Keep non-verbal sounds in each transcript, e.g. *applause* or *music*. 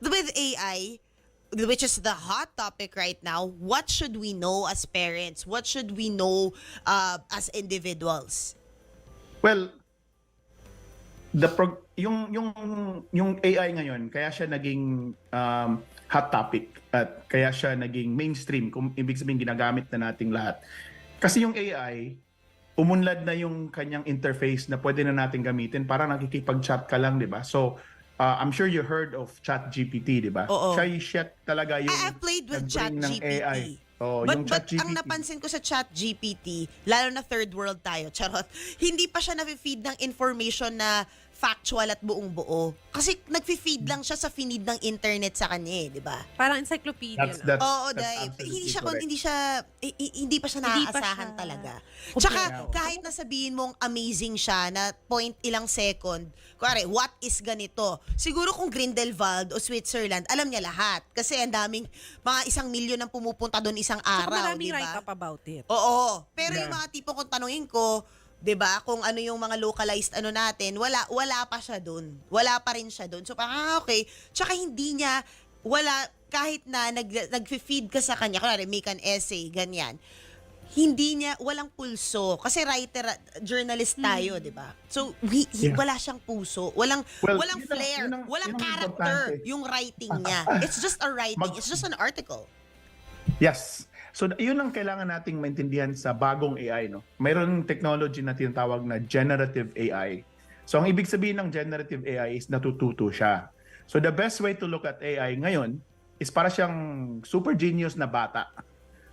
with AI, which is the hot topic right now, what should we know as parents? What should we know uh, as individuals? Well, the prog- yung yung yung AI ngayon kaya siya naging um, hot topic at kaya siya naging mainstream kung ibig sabihin ginagamit na nating lahat. Kasi yung AI umunlad na yung kanyang interface na pwede na natin gamitin para nakikipag-chat ka lang, 'di ba? So uh, I'm sure you heard of ChatGPT, 'di ba? Oo. Siya yung siya talaga yung I, I played with ChatGPT. Oh, but, yung but ChatGPT. ang napansin ko sa ChatGPT, lalo na third world tayo, charot, *laughs* hindi pa siya na-feed ng information na factual at buong buo. Kasi nag-feed lang siya sa finid ng internet sa kanya eh, di ba? Parang encyclopedia That's that's, Oo, that's dahil hindi siya correct. hindi siya hindi pa siya Hindi pa naaasahan siya talaga. complete. Tsaka Yeah. kahit na sabihin mong amazing siya na point ilang second, kuwari, what is ganito? Siguro kung Grindelwald o Switzerland, alam niya lahat. Kasi ang daming, mga isang milyon ang pumupunta doon isang Saka araw, maraming di ba? write-up about it. Oo. Pero Yeah. yung mga tipo kung tanungin ko, 'di ba, kung ano yung mga localized ano natin, wala wala pa siya doon. Wala pa rin siya doon. So parang ah, okay. Tsaka hindi niya wala kahit na nag nagfe-feed ka sa kanya, kunwari make an essay, ganyan. Hindi niya walang pulso kasi writer journalist tayo, 'di ba? So hi- Yeah. wala siyang puso, walang Well, walang yun ang- flair, yun ang- walang yun character importante. yung writing *laughs* niya. It's just a writing, Mag- it's just an article. Yes. So yun ang kailangan nating maintindihan sa bagong AI. No? Mayroon technology na tinatawag na generative AI. So ang ibig sabihin ng generative AI is natututo siya. So the best way to look at AI ngayon is para siyang super genius na bata.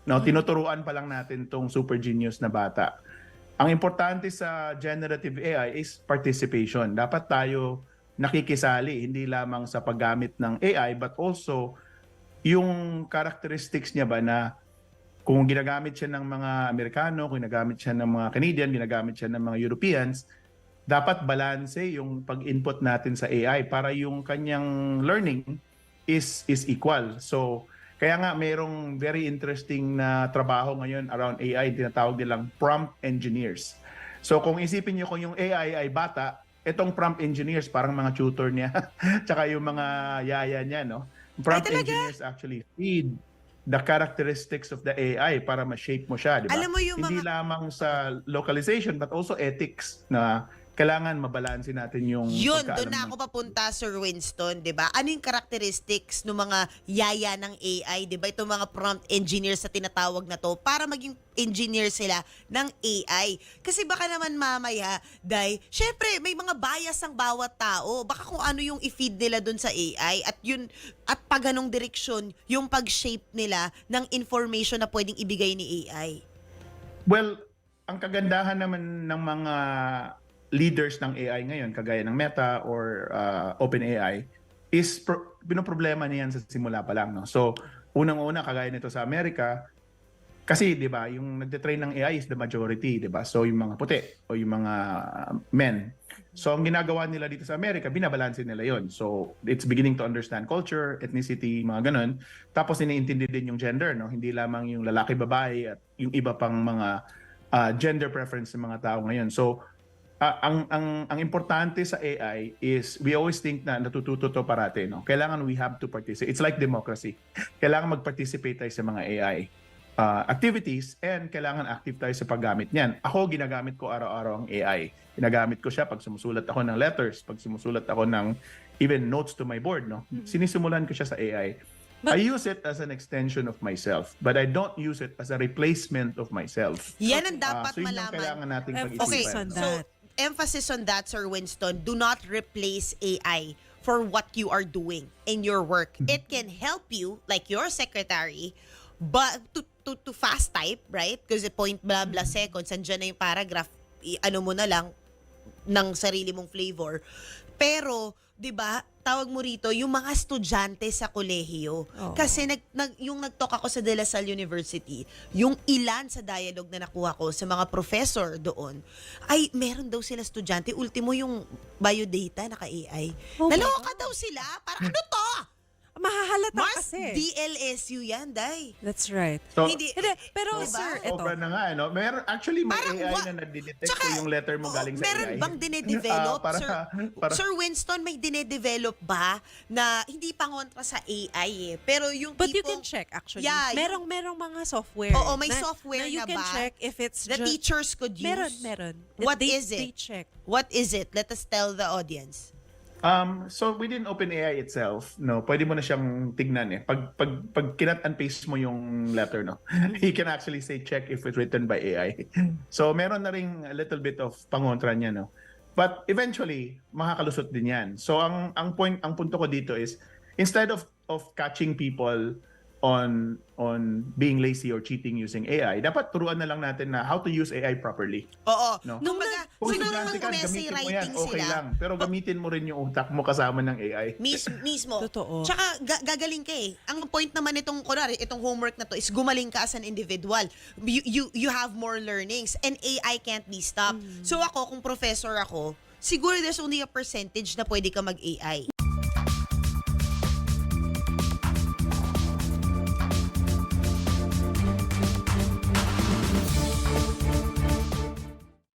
No, tinuturuan pa lang natin tong super genius na bata. Ang importante sa generative AI is participation. Dapat tayo nakikisali hindi lamang sa paggamit ng AI but also yung characteristics niya ba na kung ginagamit siya ng mga Amerikano, kung ginagamit siya ng mga Canadian, ginagamit siya ng mga Europeans, dapat balanse yung pag-input natin sa AI para yung kanyang learning is is equal. So, kaya nga mayroong very interesting na trabaho ngayon around AI, tinatawag nilang prompt engineers. So, kung isipin niyo kung yung AI ay bata, itong prompt engineers parang mga tutor niya, *laughs* tsaka yung mga yaya niya, no? Prompt engineers actually feed the characteristics of the AI para ma-shape mo siya, di ba? Alam mo yung Hindi mga- lamang sa localization but also ethics na kailangan mabalansin natin yung Yun, doon na ako papunta, Sir Winston, 'di ba? Ano yung characteristics ng mga yaya ng AI, 'di ba? Itong mga prompt engineers sa tinatawag na to para maging engineer sila ng AI. Kasi baka naman mamaya, dai, syempre may mga bias ang bawat tao. Baka kung ano yung i-feed nila doon sa AI at yun at pag ganong direksyon yung pag-shape nila ng information na pwedeng ibigay ni AI. Well, ang kagandahan naman ng mga leaders ng AI ngayon, kagaya ng Meta or uh, OpenAI, is pro- pinoproblema niyan sa simula pa lang. No? So, unang-una, kagaya nito sa Amerika, kasi 'di ba, yung nagte-train ng AI is the majority, 'di ba? So yung mga puti o yung mga men. So ang ginagawa nila dito sa Amerika, binabalanse nila 'yon. So it's beginning to understand culture, ethnicity, mga ganun. Tapos iniintindi din yung gender, no? Hindi lamang yung lalaki, babae at yung iba pang mga uh, gender preference ng mga tao ngayon. So ah, ang ang ang importante sa AI is we always think na natututo to parate, no? Kailangan we have to participate. It's like democracy. Kailangan mag-participate tayo sa mga AI uh, activities and kailangan active tayo sa paggamit niyan. Ako, ginagamit ko araw-araw ang AI. Ginagamit ko siya pag sumusulat ako ng letters, pag sumusulat ako ng even notes to my board. No? Sinisimulan ko siya sa AI. But- I use it as an extension of myself, but I don't use it as a replacement of myself. Yan ang Ah, dapat so yun ang malaman. kailangan nating pag-isipan. Okay, so that. Emphasis on that, Sir Winston. Do not replace AI for what you are doing in your work. Mm-hmm. It can help you, like your secretary, but to to, to fast type, right? Because point blah blah Mm-hmm. seconds, andyan na yung paragraph, ano mo na lang, ng sarili mong flavor. Pero, 'di ba, tawag mo rito yung mga estudyante sa kolehiyo. Oo. Kasi nag, nag yung nagtalk ako sa De La Salle University, yung ilan sa dialogue na nakuha ko sa mga professor doon, ay meron daw sila estudyante, ultimo yung biodata naka AI. Oh my Naloka daw sila, para ano to? Halata Mars, kasi. DLSU yan, Day. That's right. So, Hindi, Hindi, pero Diba? sir, ito. Sobra na nga, no? Meron, actually, may Parang AI wa- na nade-detect Tsaka, ko yung letter mo oo, galing sa meron AI. bang dinedevelop, *laughs* Ah, para, sir? para, Sir Winston, may dinedevelop ba na hindi pa kontra sa AI eh, pero yung But you tipong, can check actually. Yeah, yung- merong merong mga software. Oo, may na, software na you can ba check if it's the just, teachers could use. Meron, meron. What they, is it? They check. What is it? Let us tell the audience. Um, so within OpenAI itself, no, pwede mo na siyang tignan eh. Pag pag pag kinat and paste mo yung letter, no, *laughs* you can actually say check if it's written by AI. So meron na ring a little bit of pangontra niya, no. But eventually, makakalusot din 'yan. So ang ang point ang punto ko dito is instead of of catching people on on being lazy or cheating using AI, dapat turuan na lang natin na how to use AI properly. Oo. No? Nung Kumbaga, Kung siguro ka, mag-essay gamitin mo yan, writing okay sila. lang. Pero gamitin mo rin yung utak mo kasama ng AI. Mis, *laughs* mismo. Totoo. Tsaka ga- gagaling ka eh. Ang point naman nitong kunwari, itong homework na to is gumaling ka as an individual. You you you have more learnings and AI can't be stopped. So ako kung professor ako, siguro there's only a percentage na pwede ka mag-AI.